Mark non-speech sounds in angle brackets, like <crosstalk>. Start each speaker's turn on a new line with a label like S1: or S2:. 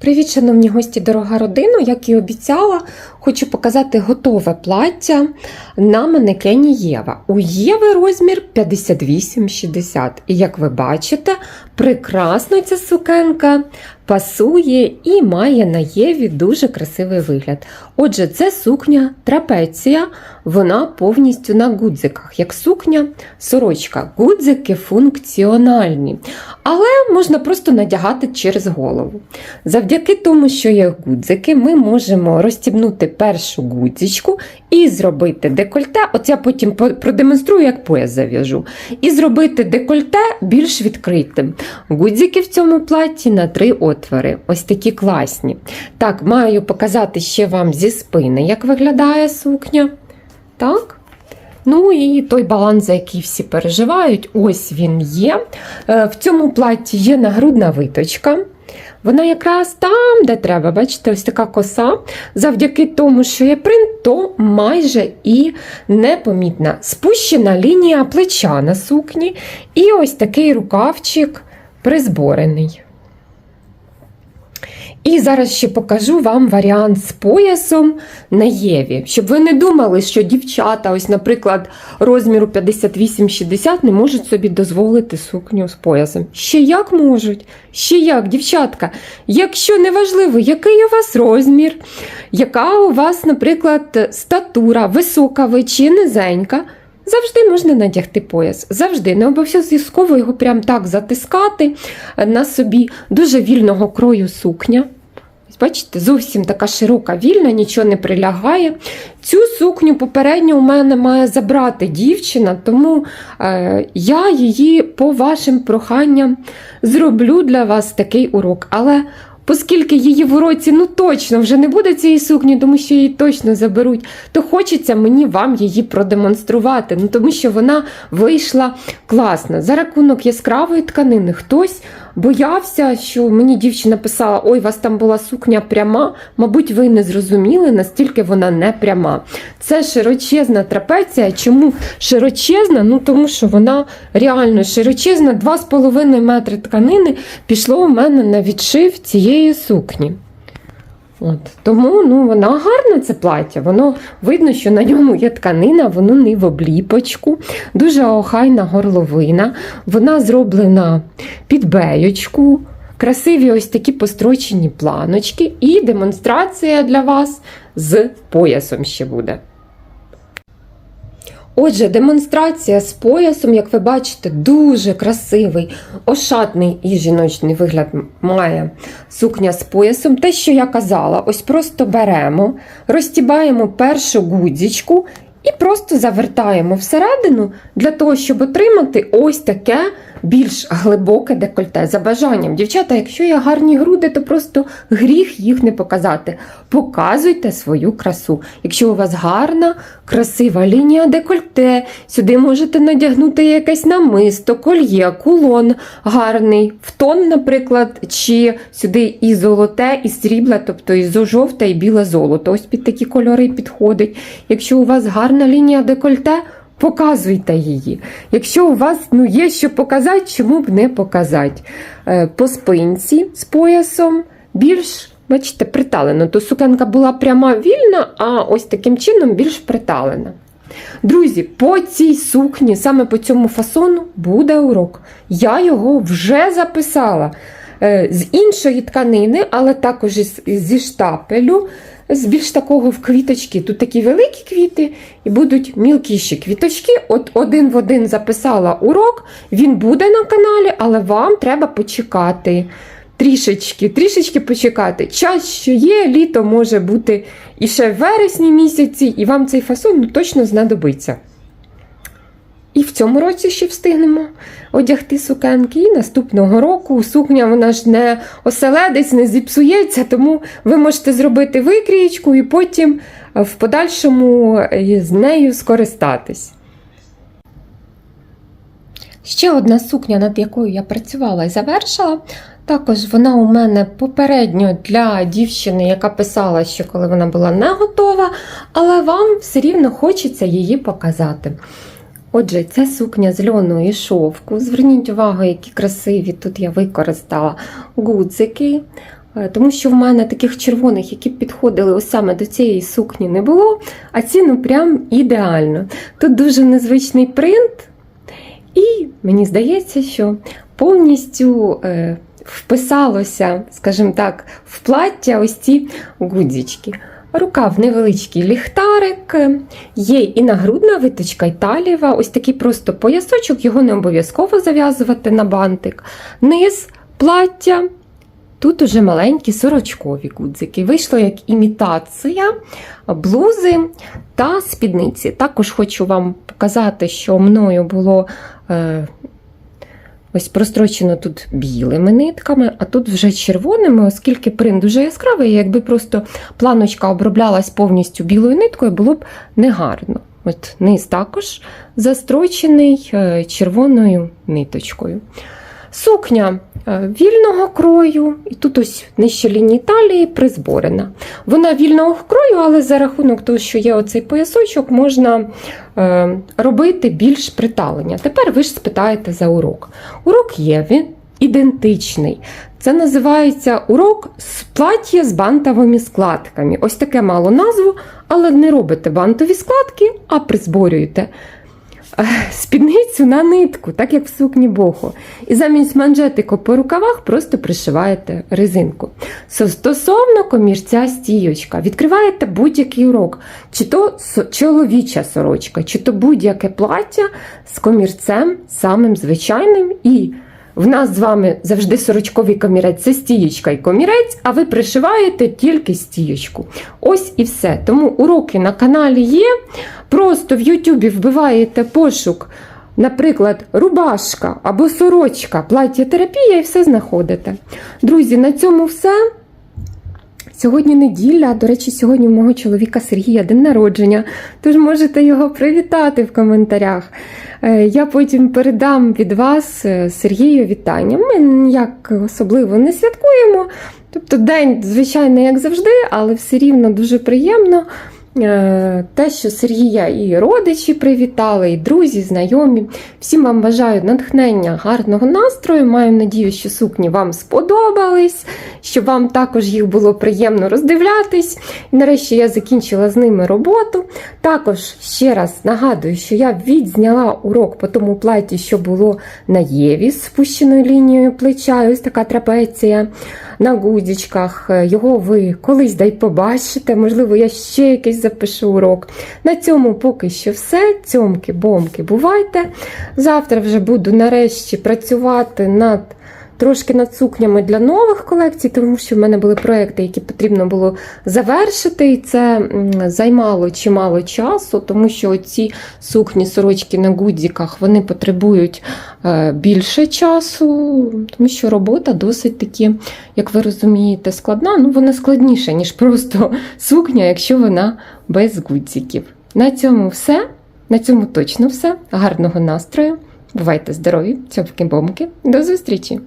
S1: Привіт, шановні гості, дорога родина! Як і обіцяла, хочу показати готове плаття на манекені Єва. У Єви розмір 58-60. І як ви бачите, прекрасно ця сукенка пасує і має на Єві дуже красивий вигляд. Отже, це сукня трапеція, вона повністю на гудзиках. Як сукня, сорочка. Гудзики функціональні, але можна просто надягати через голову. Завдяки тому, що є гудзики, ми можемо розстібнути першу гудзичку і зробити декольте. От я потім продемонструю, як пояс зав'яжу. І зробити декольте більш відкритим. Гудзики в цьому платі на три отвори. Ось такі класні. Так, маю показати ще вам зі спини, як виглядає сукня. Так. Ну і той баланс, за який всі переживають, ось він є. Е, В цьому платі є нагрудна виточка. Вона якраз там, де треба, бачите, ось така коса. Завдяки тому, що є принт, то майже і непомітна. Спущена лінія плеча на сукні, і ось такий рукавчик призборений. І зараз ще покажу вам варіант з поясом на Єві, щоб ви не думали, що дівчата, ось, наприклад, розміру 58-60 не можуть собі дозволити сукню з поясом. Ще як можуть? Ще як, дівчатка? Якщо неважливо, який у вас розмір, яка у вас, наприклад, статура, висока ви чи низенька, Завжди можна надягти пояс. Завжди. Не обов'язково його прям так затискати на собі дуже вільного крою сукня. Бачите, зовсім така широка вільна, нічого не прилягає. Цю сукню попередньо у мене має забрати дівчина, тому е, я її по вашим проханням зроблю для вас такий урок. Але Оскільки її в уроці ну точно вже не буде цієї сукні, тому що її точно заберуть, то хочеться мені вам її продемонструвати. Ну тому що вона вийшла класно. За рахунок яскравої тканини хтось боявся, що мені дівчина писала: ой, у вас там була сукня пряма. Мабуть, ви не зрозуміли, настільки вона не пряма. Це широчезна трапеція. Чому широчезна? Ну тому що вона реально широчезна, 2,5 метри тканини пішло у мене на відшив цієї сукні. От. Тому ну, вона гарна, це плаття. Воно видно, що на ньому є тканина, воно не в обліпочку, дуже охайна горловина. Вона зроблена під беючку, красиві ось такі построчені планочки, і демонстрація для вас з поясом ще буде. Отже, демонстрація з поясом, як ви бачите, дуже красивий, ошатний і жіночний вигляд має сукня з поясом. Те, що я казала, ось просто беремо, розтібаємо першу гудзічку і просто завертаємо всередину для того, щоб отримати ось таке більш глибоке декольте. За бажанням. Дівчата, якщо є гарні груди, то просто гріх їх не показати. Показуйте свою красу. Якщо у вас гарна, красива лінія декольте, сюди можете надягнути якесь намисто, кольє, кулон гарний, в тон, наприклад, чи сюди і золоте, і срібле, тобто і жовте, і біле золото. Ось під такі кольори підходить. Якщо у вас гарна лінія декольте, Показуйте її. Якщо у вас ну, є що показати, чому б не показати? Е, По спинці з поясом більш, бачите, приталено. То сукенка була пряма вільна, а ось таким чином більш приталена. Друзі, по цій сукні, саме по цьому фасону, буде урок. Я його вже записала з іншої тканини, але також зі штапелю, з більш такого в квіточки. Тут такі великі квіти і будуть мілкіші квіточки. От один в один записала урок, він буде на каналі, але вам треба почекати. Трішечки, трішечки почекати. Час, що є, літо може бути і ще в вересні місяці, і вам цей фасон ну, точно знадобиться. І в цьому році ще встигнемо одягти сукенки. І наступного року сукня вона ж не оселедець, не зіпсується, тому ви можете зробити викрієчку і потім е, в подальшому е, з нею скористатись. Ще одна сукня, над якою я працювала і завершила. Також вона у мене попередньо для дівчини, яка писала, що коли вона була не готова, але вам все рівно хочеться її показати. Отже, це сукня з льону і шовку. Зверніть увагу, які красиві тут я використала гудзики. Е, Тому що в мене таких червоних, які підходили саме до цієї сукні, не було, а ці ну прям ідеально. Тут дуже незвичний принт, і мені здається, що повністю е, вписалося, скажімо так, в плаття ось ці гудзички. Рукав невеличкий ліхтарик, є і нагрудна виточка, і талієва, ось такий просто поясочок, його не обов'язково зав'язувати на бантик. Низ плаття. Тут уже маленькі сорочкові гудзики. Вийшло як імітація блузи та спідниці. Також хочу вам показати, що мною було е, ось прострочено тут білими нитками, а тут вже червоними, оскільки принт дуже яскравий, якби просто планочка оброблялась повністю білою ниткою, було б негарно. От низ також застрочений е, червоною ниточкою. Сукня е, вільного крою, і тут ось нижче лінії талії призборена. Вона вільного крою, але за рахунок того, що є оцей поясочок, можна е, робити більш приталення. Тепер ви ж спитаєте за урок. Урок є, він ідентичний. Це називається урок з плаття з бантовими складками. Ось таке мало назву, але не робите бантові складки, а призборюєте <laughs> спідницю на нитку, так як в сукні бохо. І замість манжетику по рукавах просто пришиваєте резинку. Со- Стосовно комірця стійочка, відкриваєте будь-який урок, чи то чоловіча сорочка, чи то будь-яке плаття з комірцем самим звичайним. І в нас з вами завжди сорочковий комірець це стієчка і комірець, а ви пришиваєте тільки стієчку. Ось і все. Тому уроки на каналі є. Просто в Ютубі вбиваєте пошук, наприклад, рубашка або сорочка, плаття терапія і все знаходите. Друзі, на цьому все. Сьогодні неділя, до речі, сьогодні у мого чоловіка Сергія день народження, тож можете його привітати в коментарях. Е, Я потім передам від вас е, Сергію вітання. Ми ніяк особливо не святкуємо. Тобто день, звичайно, як завжди, але все рівно дуже приємно. Е, Те, що Сергія і родичі привітали, і друзі, знайомі. Всім вам бажаю натхнення, гарного настрою. Маю надію, що сукні вам сподобались, що вам також їх було приємно роздивлятись. І нарешті я закінчила з ними роботу. Також ще раз нагадую, що я відзняла урок по тому платі, що було на Єві з спущеною лінією плеча, ось така трапеція на гудзичках. Його ви колись дай побачите, можливо, я ще якийсь запишу урок. На цьому поки що все. Цьомки, бомки, бувайте. Завтра вже буду нарешті працювати над. Трошки над сукнями для нових колекцій, тому що в мене були проекти, які потрібно було завершити, і це займало чимало часу, тому що ці сукні, сорочки на гудзиках вони потребують е, більше часу, тому що робота досить таки, як ви розумієте, складна. Ну, вона складніша, ніж просто сукня, якщо вона без гудзиків. На цьому все. На цьому точно все. Гарного настрою. Бувайте здорові, цьомки-бомки. До зустрічі!